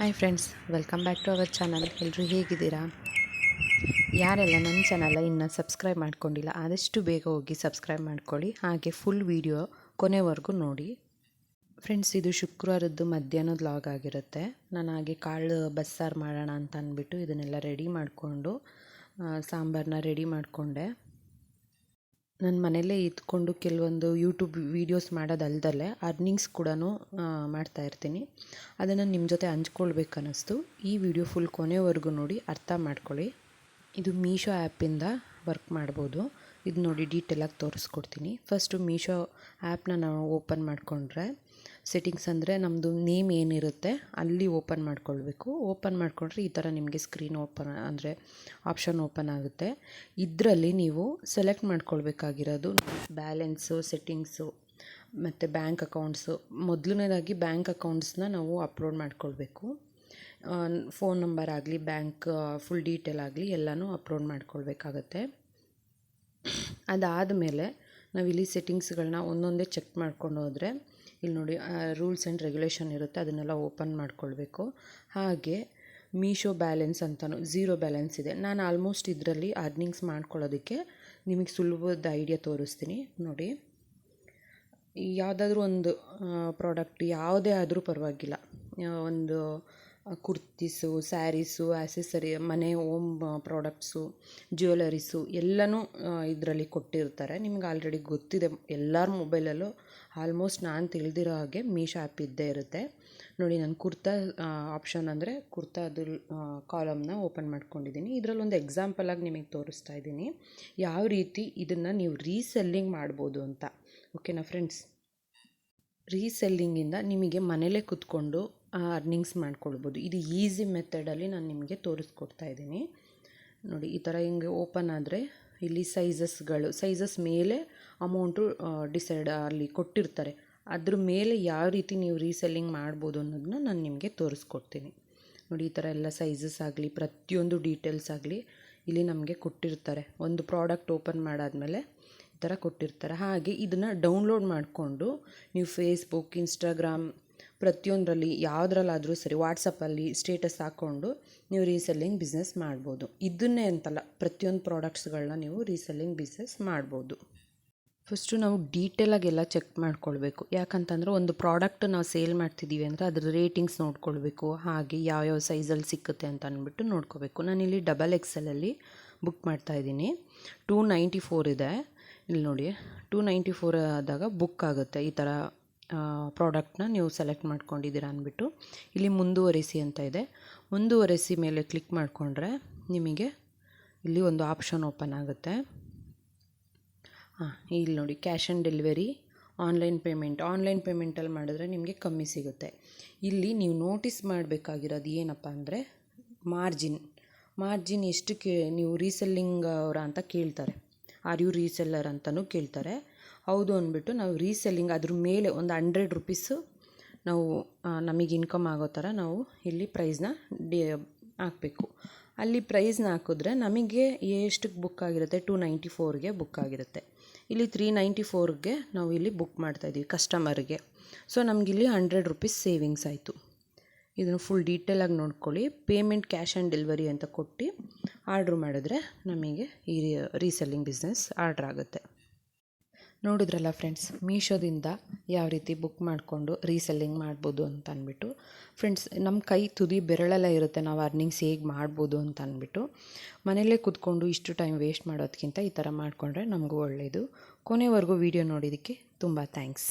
Hi friends welcome back to our channel ಎಲ್ಲರೂ ಹೇಗಿದ್ದೀರಾ? ಯಾರೆಲ್ಲ ನನ್ನ ಚಾನಲ್ ಇನ್ನೂ ಸಬ್ಸ್ಕ್ರೈಬ್ ಮಾಡ್ಕೊಂಡಿಲ್ಲ, ಆದಷ್ಟು ಬೇಗ ಹೋಗಿ ಸಬ್ಸ್ಕ್ರೈಬ್ ಮಾಡ್ಕೊಳ್ಳಿ. ಹಾಗೆ ಫುಲ್ ವೀಡಿಯೋ ಕೊನೆವರೆಗೂ ನೋಡಿ. ಫ್ರೆಂಡ್ಸ್ ಇದು ಶುಕ್ರವಾರದ್ದು ಮಧ್ಯಾಹ್ನದ ಲಾಗ್ ಆಗಿರುತ್ತೆ. ನಾನು ಹಾಗೆ ಕಾಳು ಬಸ್ಸಾರು ಮಾಡೋಣ ಅಂತ ಅಂದ್ಬಿಟ್ಟು ಇದನ್ನೆಲ್ಲ ರೆಡಿ ಮಾಡಿಕೊಂಡು ಸಾಂಬಾರನ್ನ ರೆಡಿ ಮಾಡಿಕೊಂಡೆ. ನನ್ನ ಮನೆಯಲ್ಲೇ ಇದ್ಕೊಂಡು ಕೆಲವೊಂದು ಯೂಟ್ಯೂಬ್ ವೀಡಿಯೋಸ್ ಮಾಡೋದಲ್ದಲ್ಲೇ ಅರ್ನಿಂಗ್ಸ್ ಕೂಡ ಮಾಡ್ತಾ ಇರ್ತೀನಿ. ಅದನ್ನು ನಿಮ್ಮ ಜೊತೆ ಹಂಚ್ಕೊಳ್ಬೇಕು ಅನ್ನಿಸ್ತು ಈ ವಿಡಿಯೋ ಫುಲ್ ಕೊನೆವರೆಗೂ ನೋಡಿ ಅರ್ಥ ಮಾಡ್ಕೊಳ್ಳಿ. ಇದು ಮೀಶೋ ಆ್ಯಪಿಂದ ವರ್ಕ್ ಮಾಡ್ಬೋದು. ಇದು ನೋಡಿ ಡೀಟೇಲಾಗಿ ತೋರಿಸ್ಕೊಡ್ತೀನಿ. ಫಸ್ಟು ಮೀಶೋ ಆ್ಯಪ್ನ ನಾವು ಓಪನ್ ಮಾಡಿಕೊಂಡ್ರೆ ಸೆಟ್ಟಿಂಗ್ಸ್ ಅಂದರೆ ನಮ್ಮದು ನೇಮ್ ಏನಿರುತ್ತೆ, ಅಲ್ಲಿ ಓಪನ್ ಮಾಡ್ಕೊಳ್ಬೇಕು. ಓಪನ್ ಮಾಡಿಕೊಂಡ್ರೆ ಈ ಥರ ನಿಮಗೆ ಸ್ಕ್ರೀನ್ ಓಪನ್ ಅಂದರೆ ಆಪ್ಷನ್ ಓಪನ್ ಆಗುತ್ತೆ. ಇದರಲ್ಲಿ ನೀವು ಸೆಲೆಕ್ಟ್ ಮಾಡ್ಕೊಳ್ಬೇಕಾಗಿರೋದು ಬ್ಯಾಲೆನ್ಸು ಸೆಟ್ಟಿಂಗ್ಸು ಮತ್ತು ಬ್ಯಾಂಕ್ ಅಕೌಂಟ್ಸು ಮೊದಲನೇದಾಗಿ ಬ್ಯಾಂಕ್ ಅಕೌಂಟ್ಸ್ನ ನಾವು ಅಪ್ಲೋಡ್ ಮಾಡ್ಕೊಳ್ಬೇಕು. ಫೋನ್ ನಂಬರ್ ಆಗಲಿ ಬ್ಯಾಂಕ್ ಫುಲ್ ಡೀಟೇಲ್ ಆಗಲಿ ಎಲ್ಲನೂ ಅಪ್ಲೋಡ್ ಮಾಡ್ಕೊಳ್ಬೇಕಾಗತ್ತೆ. ಅದಾದಮೇಲೆ ನಾವಿಲ್ಲಿ ಸೆಟ್ಟಿಂಗ್ಸ್ಗಳನ್ನ ಒಂದೊಂದೇ ಚೆಕ್ ಮಾಡ್ಕೊಂಡು ಹೋದರೆ ಇಲ್ಲಿ ನೋಡಿ ರೂಲ್ಸ್ ಆ್ಯಂಡ್ ರೆಗ್ಯುಲೇಷನ್ ಇರುತ್ತೆ, ಅದನ್ನೆಲ್ಲ ಓಪನ್ ಮಾಡ್ಕೊಳ್ಬೇಕು. ಹಾಗೆ ಮೀಶೋ ಬ್ಯಾಲೆನ್ಸ್ ಅಂತಲೂ ಝೀರೋ ಬ್ಯಾಲೆನ್ಸ್ ಇದೆ. ನಾನು ಆಲ್ಮೋಸ್ಟ್ ಇದರಲ್ಲಿ ಅರ್ನಿಂಗ್ಸ್ ಮಾಡ್ಕೊಳ್ಳೋದಕ್ಕೆ ನಿಮಗೆ ಸುಲಭದ ಐಡಿಯಾ ತೋರಿಸ್ತೀನಿ, ನೋಡಿ. ಯಾವುದಾದ್ರೂ ಒಂದು ಪ್ರಾಡಕ್ಟ್ ಯಾವುದೇ ಆದರೂ ಪರವಾಗಿಲ್ಲ. ಒಂದು ಕುರ್ತೀಸು, ಸ್ಯಾರೀಸು ಆ್ಯಸೆಸರಿ ಮನೆ ಓಮ್ ಪ್ರಾಡಕ್ಟ್ಸು ಜ್ಯುವೆಲರೀಸು ಎಲ್ಲನೂ ಇದರಲ್ಲಿ ಕೊಟ್ಟಿರ್ತಾರೆ. ನಿಮ್ಗೆ ಆಲ್ರೆಡಿ ಗೊತ್ತಿದೆ, ಎಲ್ಲರ ಮೊಬೈಲಲ್ಲೂ ಆಲ್ಮೋಸ್ಟ್ ನಾನು ತಿಳಿದಿರೋ ಹಾಗೆ ಮೀಶೋ ಆ್ಯಪ್ ಇದ್ದೇ ಇರುತ್ತೆ. ನೋಡಿ, ನಾನು ಕುರ್ತಾ ಆಪ್ಷನ್ ಅಂದರೆ ಕುರ್ತಾದು ಕಾಲಮ್ನ ಓಪನ್ ಮಾಡ್ಕೊಂಡಿದ್ದೀನಿ. ಇದರಲ್ಲಿ ಒಂದು ಎಕ್ಸಾಂಪಲಾಗಿ ನಿಮಗೆ ತೋರಿಸ್ತಾ ಇದ್ದೀನಿ. ಯಾವ ರೀತಿ ಇದನ್ನು ನೀವು ರೀಸೆಲ್ಲಿಂಗ್ ಮಾಡ್ಬೋದು ಅಂತ. ಓಕೆನಾ ಫ್ರೆಂಡ್ಸ್ ರೀಸೆಲ್ಲಿಂಗಿಂದ ನಿಮಗೆ ಮನೇಲೇ ಕೂತ್ಕೊಂಡು ಅರ್ನಿಂಗ್ಸ್ ಮಾಡ್ಕೊಳ್ಬೋದು. ಇದು ಈಸಿ ಮೆಥಡಲ್ಲಿ ನಾನು ನಿಮಗೆ ತೋರಿಸ್ಕೊಡ್ತಾ ಇದ್ದೀನಿ. ನೋಡಿ, ಈ ಥರ ಹಿಂಗೆ ಓಪನ್ ಆದರೆ ಇಲ್ಲಿ ಸೈಜಸ್ಗಳು ಸೈಜಸ್ ಮೇಲೆ ಅಮೌಂಟು ಡಿಸೈಡ್ ಅಲ್ಲಿ ಕೊಟ್ಟಿರ್ತಾರೆ. ಅದ್ರ ಮೇಲೆ ಯಾವ ರೀತಿ ನೀವು ರೀಸೆಲ್ಲಿಂಗ್ ಮಾಡ್ಬೋದು ಅನ್ನೋದನ್ನ ನಾನು ನಿಮಗೆ ತೋರಿಸ್ಕೊಡ್ತೀನಿ. ನೋಡಿ, ಈ ಥರ ಎಲ್ಲ ಸೈಜಸ್ ಆಗಲಿ, ಪ್ರತಿಯೊಂದು ಡೀಟೇಲ್ಸ್ ಆಗಲಿ ಇಲ್ಲಿ ನಮಗೆ ಕೊಟ್ಟಿರ್ತಾರೆ. ಒಂದು ಪ್ರಾಡಕ್ಟ್ ಓಪನ್ ಮಾಡಾದಮೇಲೆ ಥರ ಕೊಟ್ಟಿರ್ತಾರೆ. ಹಾಗೆ ಇದನ್ನು ಡೌನ್ಲೋಡ್ ಮಾಡಿಕೊಂಡು ನೀವು ಫೇಸ್ಬುಕ್ ಇನ್ಸ್ಟಾಗ್ರಾಮ್ ಪ್ರತಿಯೊಂದರಲ್ಲಿ ಯಾವುದ್ರಲ್ಲಾದರೂ ಸರಿ ವಾಟ್ಸಪ್ಪಲ್ಲಿ ಸ್ಟೇಟಸ್ ಹಾಕ್ಕೊಂಡು ನೀವು ರೀಸೆಲ್ಲಿಂಗ್ ಬಿಸ್ನೆಸ್ ಮಾಡ್ಬೋದು. ಇದನ್ನೇ ಅಂತಲ್ಲ, ಪ್ರತಿಯೊಂದು ಪ್ರಾಡಕ್ಟ್ಸ್ಗಳನ್ನ ನೀವು ರೀಸೆಲ್ಲಿಂಗ್ ಬಿಸ್ನೆಸ್ ಮಾಡ್ಬೋದು. ಫಸ್ಟು ನಾವು ಡೀಟೇಲಾಗಿ ಎಲ್ಲ ಚೆಕ್ ಮಾಡ್ಕೊಳ್ಬೇಕು. ಯಾಕಂತಂದರೆ ಒಂದು ಪ್ರಾಡಕ್ಟ್ ನಾವು ಸೇಲ್ ಮಾಡ್ತಿದ್ದೀವಿ ಅಂದರೆ ಅದರ ರೇಟಿಂಗ್ಸ್ ನೋಡ್ಕೊಳ್ಬೇಕು, ಹಾಗೆ ಯಾವ್ಯಾವ ಸೈಜಲ್ಲಿ ಸಿಕ್ಕುತ್ತೆ ಅಂತ ಅಂದ್ಬಿಟ್ಟು ನೋಡ್ಕೋಬೇಕು ನಾನಿಲ್ಲಿ ಡಬಲ್ ಎಕ್ಸೆಲಲ್ಲಿ ಬುಕ್ ಮಾಡ್ತಾ ಇದ್ದೀನಿ. ಟೂ ನೈಂಟಿ ಫೋರ್ ಇದೆ. ಇಲ್ಲಿ ನೋಡಿ ಟೂ ನೈಂಟಿ ಫೋರ್ ಆದಾಗ ಬುಕ್ ಆಗುತ್ತೆ. ಈ ಥರ ಪ್ರಾಡಕ್ಟ್ನ ನೀವು ಸೆಲೆಕ್ಟ್ ಮಾಡ್ಕೊಂಡಿದ್ದೀರ ಅಂದ್ಬಿಟ್ಟು ಇಲ್ಲಿ ಮುಂದುವರೆಸಿ ಅಂತ ಇದೆ. ಮುಂದುವರೆಸಿ ಮೇಲೆ ಕ್ಲಿಕ್ ಮಾಡಿಕೊಂಡ್ರೆ ನಿಮಗೆ ಇಲ್ಲಿ ಒಂದು ಆಪ್ಷನ್ ಓಪನ್ ಆಗುತ್ತೆ. ಹಾಂ ಇಲ್ಲಿ ನೋಡಿ cash on delivery online payment online ಪೇಮೆಂಟಲ್ಲಿ ಮಾಡಿದ್ರೆ ನಿಮಗೆ ಕಮ್ಮಿ ಸಿಗುತ್ತೆ. ಇಲ್ಲಿ ನೀವು ನೋಟಿಸ್ ಮಾಡಬೇಕಾಗಿರೋದು ಏನಪ್ಪ ಅಂದರೆ ಮಾರ್ಜಿನ್ ಮಾರ್ಜಿನ್ ಎಷ್ಟು ಕೇ ನೀವು ರೀಸೆಲ್ಲಿಂಗ್ ಅವರ ಅಂತ ಕೇಳ್ತಾರೆ. ಆರ್ ಯು ರೀಸೆಲ್ಲರ್ ಅಂತಲೂ ಕೇಳ್ತಾರೆ. ಹೌದು ಅಂದ್ಬಿಟ್ಟು ನಾವು ರೀಸೆಲ್ಲಿಂಗ್ ಅದ್ರ ಮೇಲೆ ಒಂದು ಹಂಡ್ರೆಡ್ ರುಪೀಸು ನಾವು ನಮಗೆ ಇನ್ಕಮ್ ಆಗೋ ಥರ ನಾವು ಇಲ್ಲಿ ಪ್ರೈಸ್ನ ಡಿ, ಹಾಕಬೇಕು. ಅಲ್ಲಿ ಪ್ರೈಸ್ನ ಹಾಕಿದ್ರೆ ನಮಗೆ ಎಷ್ಟಕ್ಕೆ ಬುಕ್ ಆಗಿರುತ್ತೆ? ಟೂ ನೈಂಟಿ ಫೋರ್ಗೆ ಬುಕ್ ಆಗಿರುತ್ತೆ. ಇಲ್ಲಿ ತ್ರೀ ನೈಂಟಿ ಫೋರ್ಗೆ ನಾವು ಇಲ್ಲಿ ಬುಕ್ ಮಾಡ್ತಾಯಿದ್ದೀವಿ ಕಸ್ಟಮರ್ಗೆ ಸೊ ನಮಗಿಲ್ಲಿ ಹಂಡ್ರೆಡ್ ರುಪೀಸ್ ಸೇವಿಂಗ್ಸ್ ಆಯಿತು. ಇದನ್ನು ಫುಲ್ ಡೀಟೇಲಾಗಿ ನೋಡ್ಕೊಳ್ಳಿ. ಪೇಮೆಂಟ್ ಕ್ಯಾಶ್ ಆ್ಯಂಡ್ ಡೆಲಿವರಿ ಅಂತ ಕೊಟ್ಟು ಆರ್ಡ್ರ್ ಮಾಡಿದ್ರೆ ನಮಗೆ ಈ ರೀಸೆಲ್ಲಿಂಗ್ ಬಿಸ್ನೆಸ್ ಆರ್ಡ್ರ್ ಆಗುತ್ತೆ. ನೋಡಿದ್ರಲ್ಲ ಫ್ರೆಂಡ್ಸ್ ಮೀಶೋದಿಂದ ಯಾವ ರೀತಿ ಬುಕ್ ಮಾಡಿಕೊಂಡು ರೀಸೆಲ್ಲಿಂಗ್ ಮಾಡ್ಬೋದು ಅಂತ ಅಂದ್ಬಿಟ್ಟು ಫ್ರೆಂಡ್ಸ್ ನಮ್ಮ ಕೈ ತುದಿ ಬೆರಳೆಲ್ಲ ಇರುತ್ತೆ, ನಾವು ಅರ್ನಿಂಗ್ಸ್ ಹೇಗೆ ಮಾಡ್ಬೋದು ಅಂತ ಅಂದ್ಬಿಟ್ಟು, ಮನೆಯಲ್ಲೇ ಕೂತ್ಕೊಂಡು ಇಷ್ಟು ಟೈಮ್ ವೇಸ್ಟ್ ಮಾಡೋದಕ್ಕಿಂತ ಈ ಥರ ಮಾಡಿಕೊಂಡ್ರೆ ನಮಗೂ ಒಳ್ಳೆಯದು ಕೊನೆವರೆಗೂ ವೀಡಿಯೋ ನೋಡಿದ್ದಕ್ಕೆ ತುಂಬ ಥ್ಯಾಂಕ್ಸ್